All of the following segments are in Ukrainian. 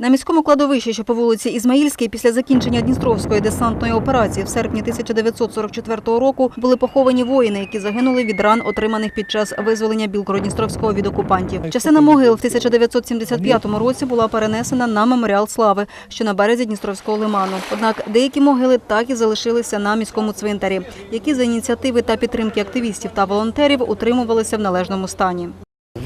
На міському кладовищі, що по вулиці Ізмаїльській, після закінчення Дністровської десантної операції в серпні 1944 року були поховані воїни, які загинули від ран, отриманих під час визволення Білгород-Дністровського від окупантів. Частина могил в 1975 році була перенесена на меморіал слави, що на березі Дністровського лиману. Однак деякі могили так і залишилися на міському цвинтарі, які за ініціативи та підтримки активістів та волонтерів утримувалися в належному стані.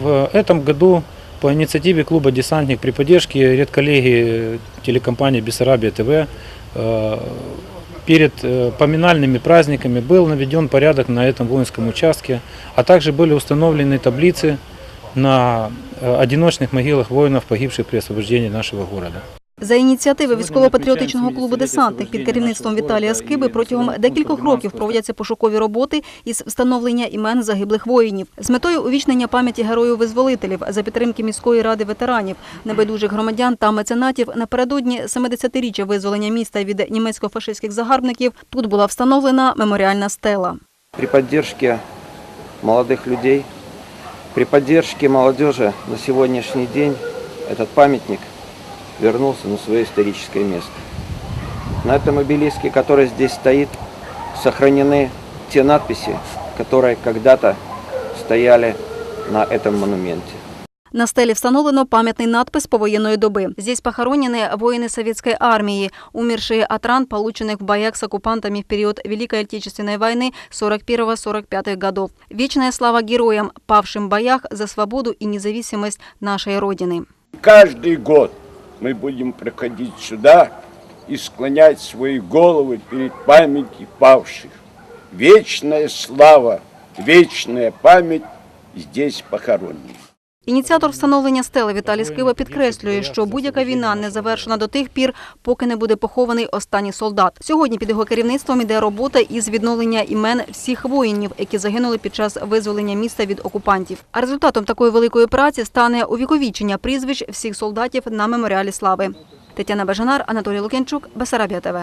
В этом году по инициативе клуба «Десантник» при поддержке редколлегии телекомпании «Бессарабия ТВ» э, перед э, поминальными праздниками был наведен порядок на этом воинском участке, а также были установлены таблицы на э, одиночных могилах воинов, погибших при освобождении нашего города. За ініціативи військово-патріотичного клубу «Десантник» під керівництвом Віталія Скиби протягом декількох років проводяться пошукові роботи із встановлення імен загиблих воїнів з метою увічнення пам'яті героїв-визволителів за підтримки міської ради ветеранів, небайдужих громадян та меценатів. Напередодні 70-річчя визволення міста від німецько-фашистських загарбників тут була встановлена меморіальна стела. при поддержке молодых людей, при поддержке молодежи на сегодняшний день этот памятник вернулся на свое историческое место. На этом обелиске, который здесь стоит, сохранены те надписи, которые когда-то стояли на этом монументе. На стелі встановлено пам'ятний надпис повоєнної доби. Здесь похоронены воины советской армии, умершие от ран, полученных в боях с оккупантами в период Великой Отечественной войны 41-45 годов. Вечная слава героям, павшим в боях за свободу и независимость нашей Родины. Каждый год мы будем приходить сюда и склонять свои головы перед памятью павших. Вечная слава, вечная память здесь похоронена. Ініціатор встановлення стели Віталій Скива підкреслює, що будь-яка війна не завершена до тих пір, поки не буде похований останній солдат. Сьогодні під його керівництвом іде робота із відновлення імен всіх воїнів, які загинули під час визволення міста від окупантів. А результатом такої великої праці стане увіковічення прізвищ всіх солдатів на меморіалі слави. Тетяна Бажанар, Анатолій Лук'янчук, Бесарабія ТВ.